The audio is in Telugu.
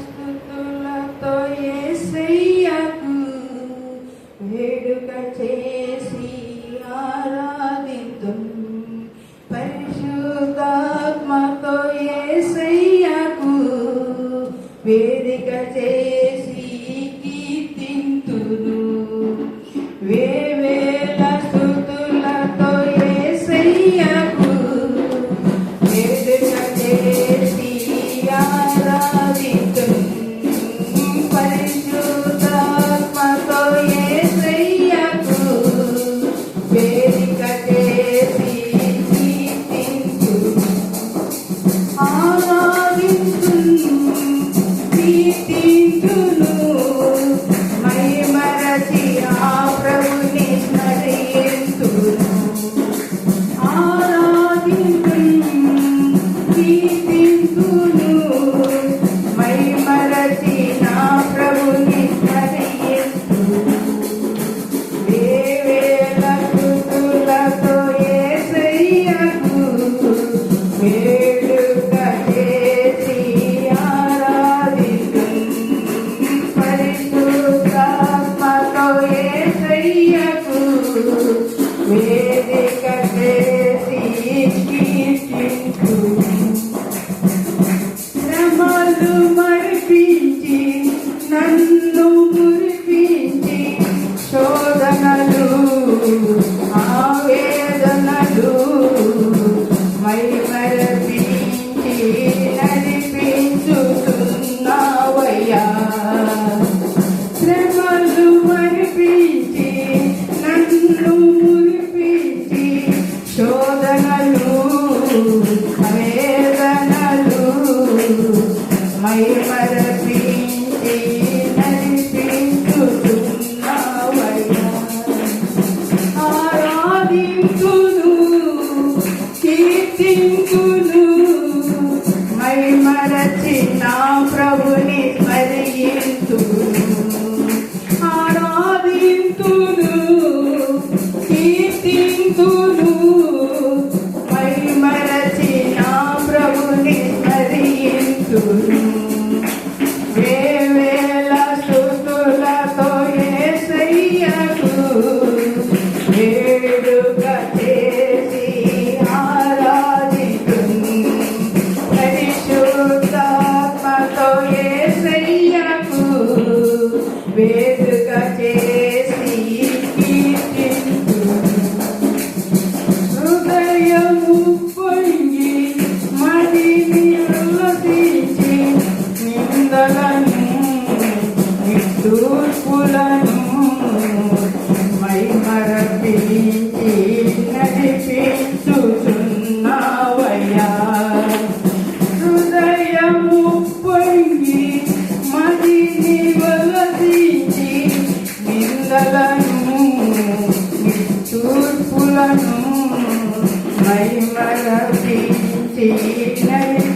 స్థుతులతో ఏసయ్యకు వేడుక చేసి ఆరా తెలియకు వేదిక తీర్చించు Oh, Altyazı తూర్పులను మహిమల ప్రీతి నయ